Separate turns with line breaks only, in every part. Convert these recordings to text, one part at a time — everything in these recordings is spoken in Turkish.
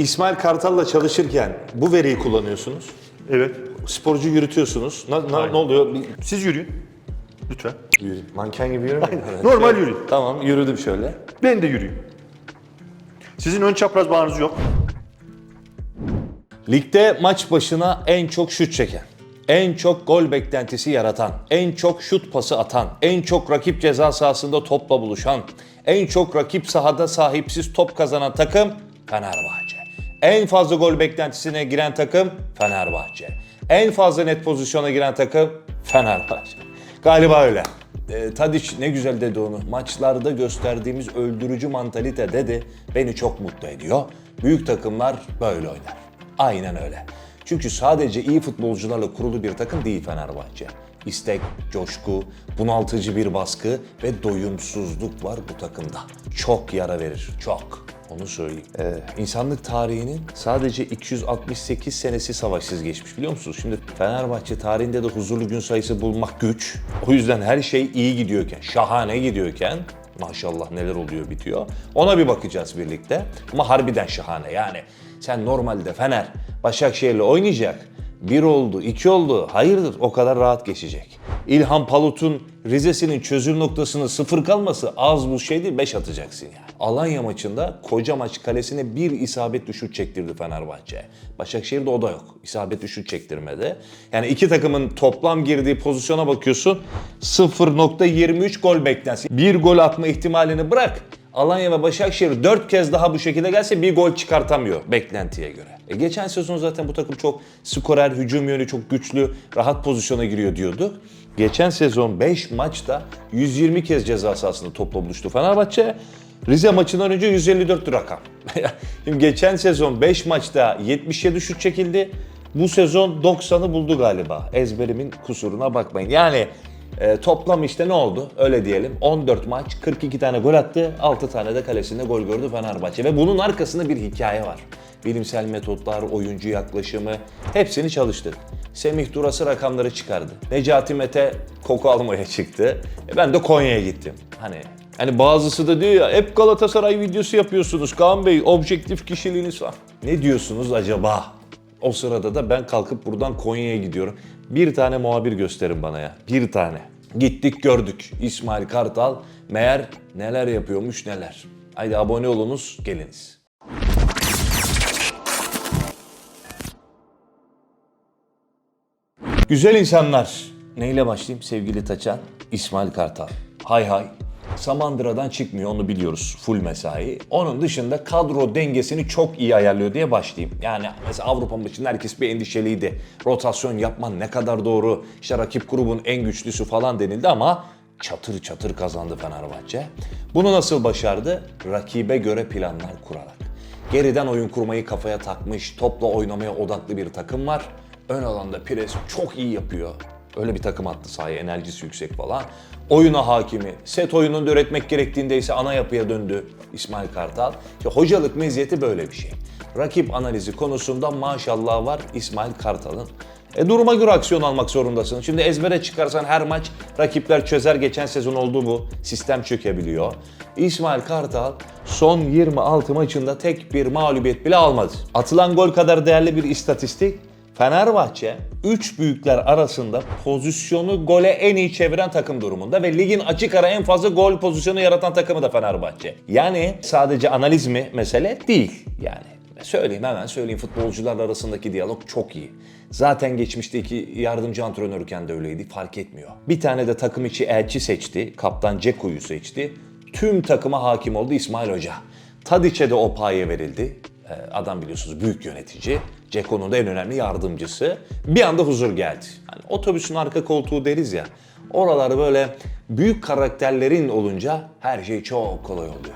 İsmail Kartal'la çalışırken bu veriyi kullanıyorsunuz.
Evet.
Sporcu yürütüyorsunuz. Na- na-
Aynen.
ne oluyor? Bir
Siz yürüyün. Lütfen.
Yürü. Manken gibi yürümeyin. Evet.
Normal yürüyün.
Tamam yürüdüm şöyle.
Ben de yürüyeyim. Sizin ön çapraz bağınız yok.
Ligde maç başına en çok şut çeken, en çok gol beklentisi yaratan, en çok şut pası atan, en çok rakip ceza sahasında topla buluşan, en çok rakip sahada sahipsiz top kazanan takım Fenerbahçe. En fazla gol beklentisine giren takım Fenerbahçe. En fazla net pozisyona giren takım Fenerbahçe. Galiba öyle. E, Tadiç ne güzel dedi onu. Maçlarda gösterdiğimiz öldürücü mantalite dedi. Beni çok mutlu ediyor. Büyük takımlar böyle oynar. Aynen öyle. Çünkü sadece iyi futbolcularla kurulu bir takım değil Fenerbahçe. İstek, coşku, bunaltıcı bir baskı ve doyumsuzluk var bu takımda. Çok yara verir, çok. Onu söyleyeyim. Ee, insanlık tarihinin sadece 268 senesi savaşsız geçmiş biliyor musunuz? Şimdi Fenerbahçe tarihinde de huzurlu gün sayısı bulmak güç. O yüzden her şey iyi gidiyorken, şahane gidiyorken maşallah neler oluyor bitiyor. Ona bir bakacağız birlikte. Ama harbiden şahane yani. Sen normalde Fener Başakşehir'le oynayacak. Bir oldu, iki oldu. Hayırdır o kadar rahat geçecek. İlhan Palut'un Rize'sinin çözüm noktasını sıfır kalması az bu şey değil, beş atacaksın yani. Alanya maçında koca maç kalesine bir isabet şut çektirdi Fenerbahçe. Başakşehir'de o da yok. İsabet şut çektirmedi. Yani iki takımın toplam girdiği pozisyona bakıyorsun 0.23 gol beklentisi. Bir gol atma ihtimalini bırak. Alanya ve Başakşehir 4 kez daha bu şekilde gelse bir gol çıkartamıyor beklentiye göre. E geçen sezon zaten bu takım çok skorer, hücum yönü çok güçlü, rahat pozisyona giriyor diyorduk. Geçen sezon 5 maçta 120 kez ceza sahasında topla buluştu Fenerbahçe. Rize maçından önce 154'tü rakam. Şimdi geçen sezon 5 maçta 77 şut çekildi. Bu sezon 90'ı buldu galiba. Ezberimin kusuruna bakmayın. Yani e, toplam işte ne oldu? Öyle diyelim. 14 maç, 42 tane gol attı, 6 tane de kalesinde gol gördü Fenerbahçe. Ve bunun arkasında bir hikaye var. Bilimsel metotlar, oyuncu yaklaşımı hepsini çalıştık. Semih Durası rakamları çıkardı. Necati Mete koku almaya çıktı. E, ben de Konya'ya gittim. Hani Hani bazısı da diyor ya hep Galatasaray videosu yapıyorsunuz Kaan Bey objektif kişiliğiniz var. Ne diyorsunuz acaba? O sırada da ben kalkıp buradan Konya'ya gidiyorum. Bir tane muhabir gösterin bana ya. Bir tane. Gittik gördük. İsmail Kartal meğer neler yapıyormuş neler. Haydi abone olunuz geliniz. Güzel insanlar. Neyle başlayayım sevgili Taçan? İsmail Kartal. Hay hay. Samandıra'dan çıkmıyor onu biliyoruz. Full mesai. Onun dışında kadro dengesini çok iyi ayarlıyor diye başlayayım. Yani mesela Avrupa maçında herkes bir endişeliydi. Rotasyon yapman ne kadar doğru. İşte rakip grubun en güçlüsü falan denildi ama çatır çatır kazandı Fenerbahçe. Bunu nasıl başardı? Rakibe göre planlar kurarak. Geriden oyun kurmayı kafaya takmış, topla oynamaya odaklı bir takım var. Ön alanda pres çok iyi yapıyor. Öyle bir takım attı sahaya, enerjisi yüksek falan. Oyuna hakimi, set oyununu üretmek gerektiğinde ise ana yapıya döndü İsmail Kartal. İşte hocalık meziyeti böyle bir şey. Rakip analizi konusunda maşallah var İsmail Kartal'ın. E duruma göre aksiyon almak zorundasın. Şimdi ezbere çıkarsan her maç rakipler çözer. Geçen sezon oldu bu. Sistem çökebiliyor. İsmail Kartal son 26 maçında tek bir mağlubiyet bile almadı. Atılan gol kadar değerli bir istatistik. Fenerbahçe 3 büyükler arasında pozisyonu gole en iyi çeviren takım durumunda ve ligin açık ara en fazla gol pozisyonu yaratan takımı da Fenerbahçe. Yani sadece analiz mi mesele değil yani. Söyleyeyim hemen söyleyeyim futbolcular arasındaki diyalog çok iyi. Zaten geçmişteki yardımcı antrenörken de öyleydi fark etmiyor. Bir tane de takım içi elçi seçti. Kaptan Ceko'yu seçti. Tüm takıma hakim oldu İsmail Hoca. Tadiç'e de o paye verildi. Ee, Adam biliyorsunuz büyük yönetici. Ceko'nun da en önemli yardımcısı. Bir anda huzur geldi. Hani otobüsün arka koltuğu deriz ya. Oralar böyle büyük karakterlerin olunca her şey çok kolay oluyor.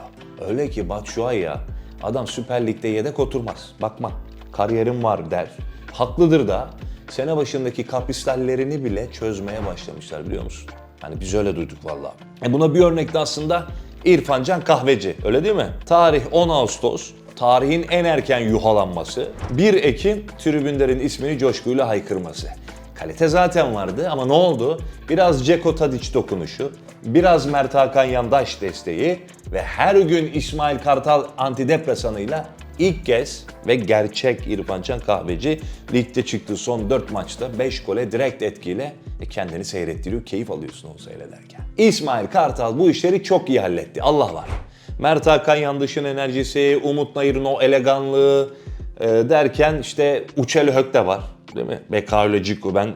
Öyle ki Batshuayi ya adam Süper Lig'de yedek oturmaz. Bakma kariyerim var der. Haklıdır da sene başındaki kapistallerini bile çözmeye başlamışlar biliyor musun? Hani biz öyle duyduk vallahi. E buna bir örnek de aslında İrfancan Kahveci öyle değil mi? Tarih 10 Ağustos tarihin en erken yuhalanması, 1 Ekim tribünlerin ismini coşkuyla haykırması. Kalite zaten vardı ama ne oldu? Biraz Ceko Tadiç dokunuşu, biraz Mert Hakan Yandaş desteği ve her gün İsmail Kartal antidepresanıyla İlk kez ve gerçek İrfan Can Kahveci ligde çıktığı son 4 maçta 5 gole direkt etkiyle e, kendini seyrettiriyor. Keyif alıyorsun onu seyrederken. İsmail Kartal bu işleri çok iyi halletti. Allah var. Mert Hakan Yandış'ın enerjisi, Umut Nayır'ın o eleganlığı e, derken işte Uçel Hök de var. Değil mi? Beka ile Ciku. Ben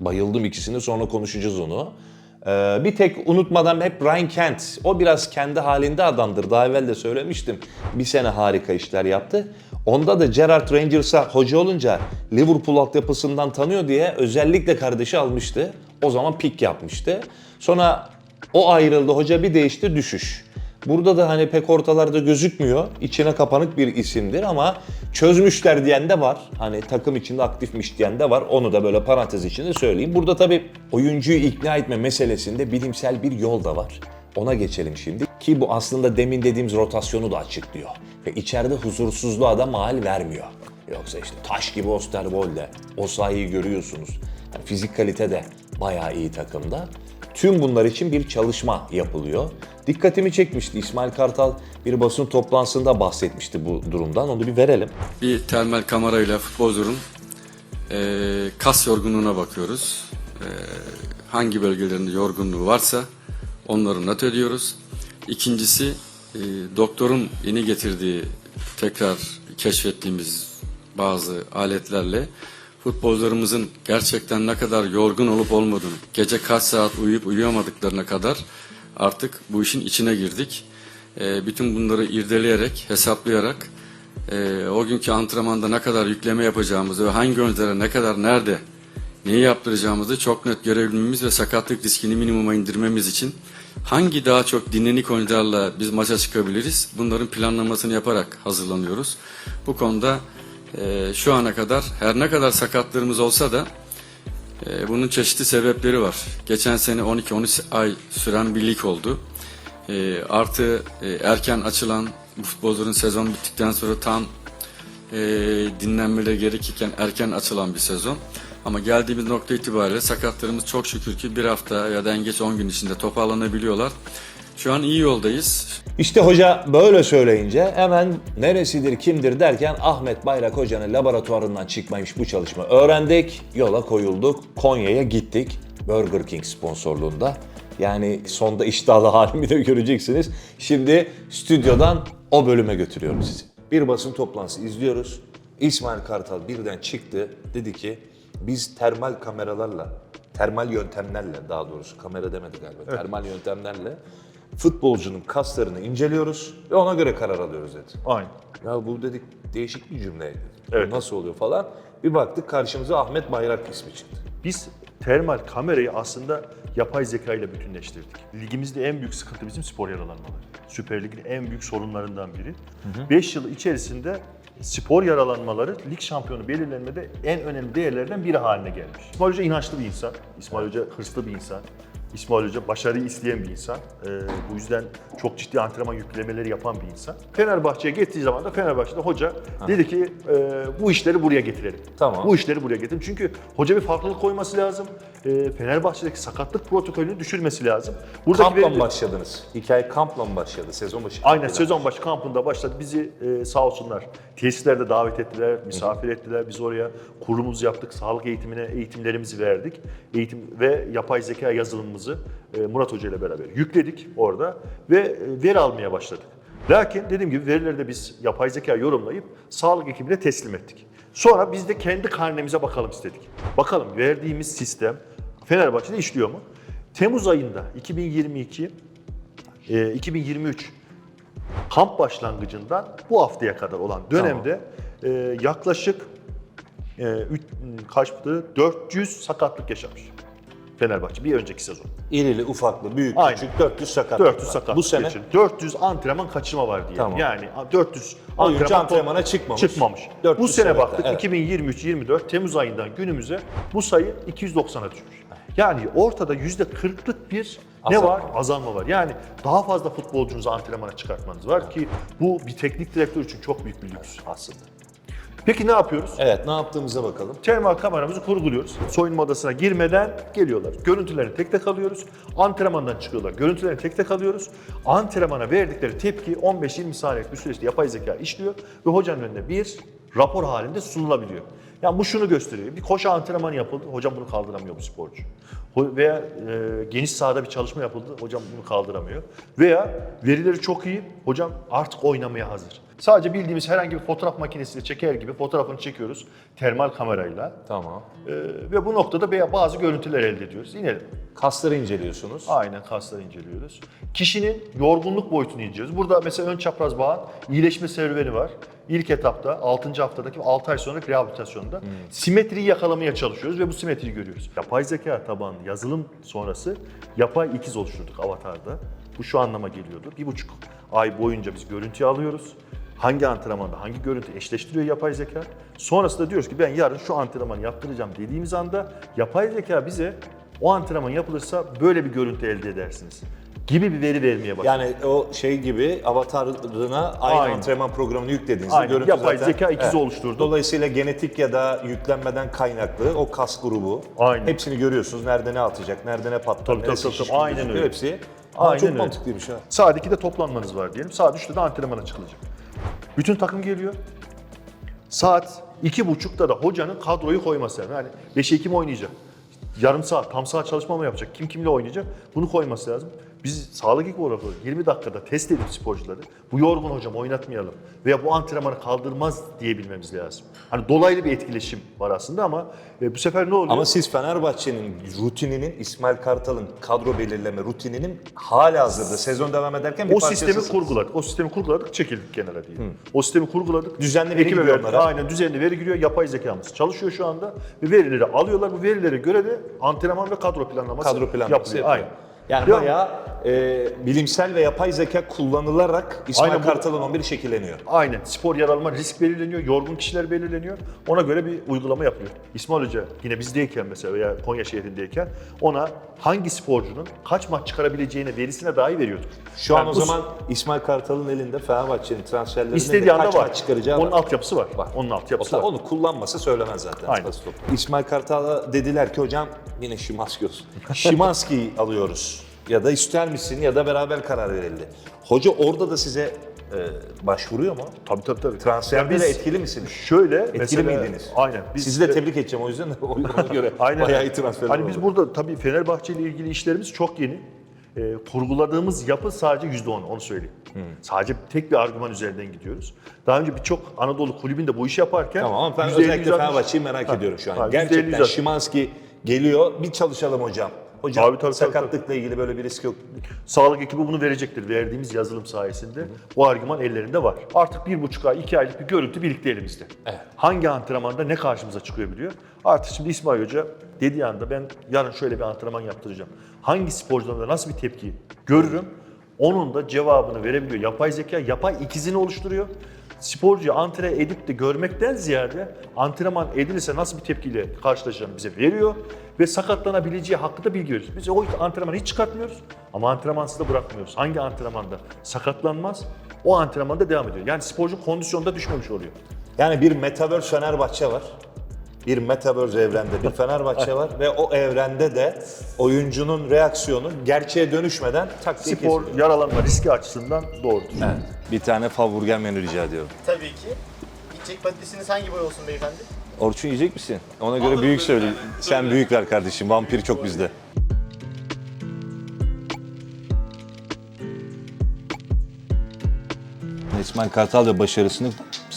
bayıldım ikisini sonra konuşacağız onu. Ee, bir tek unutmadan hep Ryan Kent. O biraz kendi halinde adamdır. Daha evvel de söylemiştim. Bir sene harika işler yaptı. Onda da Gerard Rangers'a hoca olunca Liverpool altyapısından tanıyor diye özellikle kardeşi almıştı. O zaman pik yapmıştı. Sonra o ayrıldı. Hoca bir değişti düşüş. Burada da hani pek ortalarda gözükmüyor. İçine kapanık bir isimdir ama çözmüşler diyen de var. Hani takım içinde aktifmiş diyen de var. Onu da böyle parantez içinde söyleyeyim. Burada tabii oyuncuyu ikna etme meselesinde bilimsel bir yol da var. Ona geçelim şimdi. Ki bu aslında demin dediğimiz rotasyonu da açıklıyor. Ve içeride huzursuzluğa da mahal vermiyor. Yoksa işte taş gibi Osterwolde, o sayıyı görüyorsunuz. Yani fizik kalite de bayağı iyi takımda. Tüm bunlar için bir çalışma yapılıyor. Dikkatimi çekmişti. İsmail Kartal bir basın toplantısında bahsetmişti bu durumdan. Onu bir verelim.
Bir termal kamerayla futbolcunun eee, kas yorgunluğuna bakıyoruz. Eee, hangi bölgelerinde yorgunluğu varsa onları not ediyoruz. İkincisi eee, doktorun yeni getirdiği tekrar keşfettiğimiz bazı aletlerle futbolcularımızın gerçekten ne kadar yorgun olup olmadığını, gece kaç saat uyuyup uyuyamadıklarına kadar artık bu işin içine girdik. Eee, bütün bunları irdeleyerek, hesaplayarak ee, o günkü antrenmanda ne kadar yükleme yapacağımızı ve hangi oyunculara ne kadar nerede neyi yaptıracağımızı çok net görebilmemiz ve sakatlık riskini minimuma indirmemiz için hangi daha çok dinlenik oyuncularla biz maça çıkabiliriz bunların planlamasını yaparak hazırlanıyoruz. Bu konuda e, şu ana kadar her ne kadar sakatlarımız olsa da e, bunun çeşitli sebepleri var. Geçen sene 12-13 ay süren bir lig oldu. E, artı e, erken açılan futbolcuların sezon bittikten sonra tam e, dinlenmeleri gerekirken erken açılan bir sezon. Ama geldiğimiz nokta itibariyle sakatlarımız çok şükür ki bir hafta ya da en geç 10 gün içinde toparlanabiliyorlar. Şu an iyi yoldayız.
İşte hoca böyle söyleyince hemen neresidir kimdir derken Ahmet Bayrak Hoca'nın laboratuvarından çıkmaymış bu çalışma öğrendik. Yola koyulduk. Konya'ya gittik. Burger King sponsorluğunda. Yani sonda iştahlı halimi de göreceksiniz. Şimdi stüdyodan o bölüme götürüyorum sizi. Bir basın toplantısı izliyoruz. İsmail Kartal birden çıktı. Dedi ki biz termal kameralarla, termal yöntemlerle daha doğrusu kamera demedi galiba, termal yöntemlerle futbolcunun kaslarını inceliyoruz ve ona göre karar alıyoruz dedi.
Aynen.
Ya bu dedik değişik bir cümle.
Evet.
Bu Nasıl oluyor falan. Bir baktık karşımıza Ahmet Bayrak ismi çıktı.
Biz termal kamerayı aslında yapay zeka ile bütünleştirdik. Ligimizde en büyük sıkıntı bizim spor yaralanmaları. Süper Lig'in en büyük sorunlarından biri. 5 yıl içerisinde spor yaralanmaları lig şampiyonu belirlenmede en önemli değerlerden biri haline gelmiş. İsmail Hoca inançlı bir insan, İsmail Hoca hırslı bir insan. İsmail Hoca başarıyı isteyen bir insan. Ee, bu yüzden çok ciddi antrenman yüklemeleri yapan bir insan. Fenerbahçe'ye gittiği zaman da Fenerbahçe'de hoca dedi ki e, bu işleri buraya getirelim.
Tamam.
Bu işleri buraya getirelim. Çünkü hoca bir farklılık koyması lazım. E, Fenerbahçe'deki sakatlık protokolünü düşürmesi lazım. Buradaki
Kampla mı başladınız? Hikaye kampla mı başladı? Sezon başı.
Aynen sezon başı kampında başladı. Bizi e, sağ olsunlar tesislerde davet ettiler, misafir ettiler. Biz oraya kurumumuzu yaptık. Sağlık eğitimine eğitimlerimizi verdik. Eğitim ve yapay zeka yazılımımızı e, Murat Hoca ile beraber yükledik orada ve e, veri almaya başladık. Lakin dediğim gibi verileri de biz yapay zeka yorumlayıp sağlık ekibine teslim ettik. Sonra biz de kendi karnemize bakalım istedik. Bakalım verdiğimiz sistem Fenerbahçe'de işliyor mu? Temmuz ayında 2022 e, 2023 kamp başlangıcından bu haftaya kadar olan dönemde e, yaklaşık e, üç, kaçtı? 400 sakatlık yaşamış Fenerbahçe bir önceki sezon.
İrili, ufaklı, büyük,
Aynen.
küçük 400 sakat.
400 sakatlık
Bu sene
geçirdi. 400 antrenman kaçırma var diye.
Tamam.
Yani 400
Oyuncu antrenmana çıkmamış.
çıkmamış.
400
Bu sene baktık
evet.
2023-24 Temmuz ayından günümüze bu sayı 290'a düşmüş. Yani ortada %40'lık bir ne
Azalma
var? Azalma var. Yani daha fazla futbolcunuzu antrenmana çıkartmanız var ki bu bir teknik direktör için çok büyük bir lüks aslında. Peki ne yapıyoruz?
Evet ne yaptığımıza bakalım.
Termal kameramızı kurguluyoruz. Soyunma odasına girmeden geliyorlar. Görüntülerini tek tek alıyoruz. Antrenmandan çıkıyorlar. Görüntülerini tek tek alıyoruz. Antrenmana verdikleri tepki 15-20 saniyelik bir süreçte yapay zeka işliyor ve hocanın önüne bir rapor halinde sunulabiliyor. Yani bu şunu gösteriyor. Bir koşu antrenmanı yapıldı. Hocam bunu kaldıramıyor bu sporcu. Veya e, geniş sahada bir çalışma yapıldı. Hocam bunu kaldıramıyor. Veya verileri çok iyi. Hocam artık oynamaya hazır. Sadece bildiğimiz herhangi bir fotoğraf makinesiyle çeker gibi fotoğrafını çekiyoruz termal kamerayla.
Tamam.
Ee, ve bu noktada bazı görüntüler elde ediyoruz. İnelim.
Kasları inceliyorsunuz.
Aynen kasları inceliyoruz. Kişinin yorgunluk boyutunu inceliyoruz. Burada mesela ön çapraz bağın iyileşme serüveni var. İlk etapta 6. haftadaki 6 ay sonraki rehabilitasyonda simetriyi yakalamaya çalışıyoruz ve bu simetriyi görüyoruz. Yapay zeka tabanlı yazılım sonrası yapay ikiz oluşturduk avatarda. Bu şu anlama geliyordu. Bir buçuk ay boyunca biz görüntüyü alıyoruz. Hangi antrenmanda hangi görüntü eşleştiriyor yapay zeka. Sonrasında diyoruz ki ben yarın şu antrenmanı yaptıracağım dediğimiz anda yapay zeka bize o antrenman yapılırsa böyle bir görüntü elde edersiniz gibi bir veri vermeye başlıyor.
Yani o şey gibi avatarına aynı
Aynen.
antrenman programını yüklediğinizde
Aynen.
görüntü
Yapay
zaten-
zeka ikizi oluşturdu.
Dolayısıyla genetik ya da yüklenmeden kaynaklı o kas grubu
Aynen.
hepsini görüyorsunuz. Nerede ne atacak, nerede ne patlar,
Tabii,
neresi
tabii, tabii. Aynen öyle.
Hepsi. Aa,
Aynen
çok
öyle.
mantıklıymış ha.
Saat 2'de toplanmanız var diyelim. Saat 3'te de antrenmana çıkılacak. Bütün takım geliyor. Saat 2.30'da da hocanın kadroyu koyması lazım. Yani 5'e kim oynayacak? Yarım saat, tam saat çalışma mı yapacak? Kim kimle oynayacak? Bunu koyması lazım. Biz sağlık olarak 20 dakikada test edip sporcuları bu yorgun hocam oynatmayalım veya bu antrenmanı kaldırmaz diyebilmemiz lazım. Hani dolaylı bir etkileşim var aslında ama e, bu sefer ne oluyor?
Ama siz Fenerbahçe'nin rutininin, İsmail Kartal'ın kadro belirleme rutininin hala hazırda sezon devam ederken bir
o sistemi kurguladık. O sistemi kurguladık, çekildik kenara diyelim. O sistemi kurguladık.
Düzenli veri giriyor onlara.
Aynen düzenli veri giriyor. Yapay zekamız çalışıyor şu anda. Ve verileri alıyorlar. Bu verilere göre de antrenman ve kadro planlaması
kadro planlaması
yapılıyor.
yapıyor.
Aynen.
Yani
mi?
bayağı e, bilimsel ve yapay zeka kullanılarak İsmail
Aynen bu-
Kartal'ın 11'i şekilleniyor.
Aynen. Spor yaralama risk belirleniyor. Yorgun kişiler belirleniyor. Ona göre bir uygulama yapıyor. İsmail Hoca yine bizdeyken mesela veya Konya şehrindeyken ona hangi sporcunun kaç maç çıkarabileceğine verisine dahi veriyorduk.
Şu an
Yani
o
bu-
zaman İsmail Kartal'ın elinde Fenerbahçe'nin transferlerinde
istediği anda
kaç
var.
maç çıkaracağı
Onun
var.
altyapısı var. Onun altyapısı
O-
var.
Onu kullanmasa söylemez zaten.
Aynen.
O. İsmail Kartal'a dediler ki hocam yine Şimanski olsun. Şimanski'yi alıyoruz. Ya da ister misin ya da beraber karar verildi. Hoca orada da size e, başvuruyor mu?
Tabii tabii tabii.
Transferde de etkili misiniz?
Şöyle
Etkili
mesela,
miydiniz?
Aynen. Biz
Sizi de tebrik edeceğim o yüzden de ona göre
Aynen.
bayağı iyi transferler
Hani
oldu.
biz burada tabii Fenerbahçe ile ilgili işlerimiz çok yeni. Ee, kurguladığımız yapı sadece yüzde on, onu söyleyeyim.
Hmm.
Sadece tek bir argüman üzerinden gidiyoruz. Daha önce birçok Anadolu kulübünde bu işi yaparken...
Tamam ama ben
%50,
özellikle
%60
Fenerbahçe'yi merak
Ha,
ediyorum şu an.
ha, %50,
Gerçekten
%60.
Şimanski geliyor bir çalışalım hocam. Hocam
Tabii, tabii, tabii,
sakatlıkla ilgili böyle bir risk yok.
Sağlık ekibi bunu verecektir verdiğimiz yazılım sayesinde. Bu argüman ellerinde var. Artık bir buçuk ay, iki aylık bir görüntü birlikte elimizde.
Evet.
Hangi antrenmanda ne karşımıza çıkıyor biliyor. Artık şimdi İsmail Hoca dediği anda ben yarın şöyle bir antrenman yaptıracağım. Hangi sporcudan da nasıl bir tepki görürüm? Onun da cevabını verebiliyor. Yapay zeka yapay ikizini oluşturuyor. Sporcuyu antre edip de görmekten ziyade antrenman edilirse nasıl bir tepkiyle karşılaşacağını bize veriyor ve sakatlanabileceği hakkında bilgi veriyoruz. Biz o antrenmanı hiç çıkartmıyoruz ama antrenmansız da bırakmıyoruz. Hangi antrenmanda sakatlanmaz o antrenmanda devam ediyor. Yani sporcu kondisyonda düşmemiş oluyor.
Yani bir Metaverse Fenerbahçe var. Bir Metaverse evrende bir Fenerbahçe var ve o evrende de oyuncunun reaksiyonu gerçeğe dönüşmeden tak diye
Spor
kesiliyor.
yaralanma riski açısından doğrudur.
Bir tane favurgen menü rica ediyorum.
Tabii ki. İçecek patatesiniz hangi boy olsun beyefendi?
Orçun yiyecek misin? Ona göre büyük söyle. Sen büyük ver kardeşim. Vampir çok bizde. İsmail Kartal ve başarısını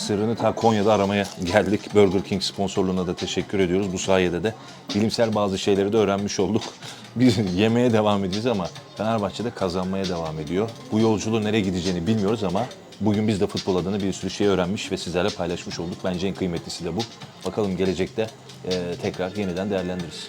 sırrını ta Konya'da aramaya geldik. Burger King sponsorluğuna da teşekkür ediyoruz. Bu sayede de bilimsel bazı şeyleri de öğrenmiş olduk. Biz yemeye devam edeceğiz ama Fenerbahçe'de kazanmaya devam ediyor. Bu yolculuğun nereye gideceğini bilmiyoruz ama bugün biz de futbol adına bir sürü şey öğrenmiş ve sizlerle paylaşmış olduk. Bence en kıymetlisi de bu. Bakalım gelecekte eee, tekrar yeniden değerlendiririz.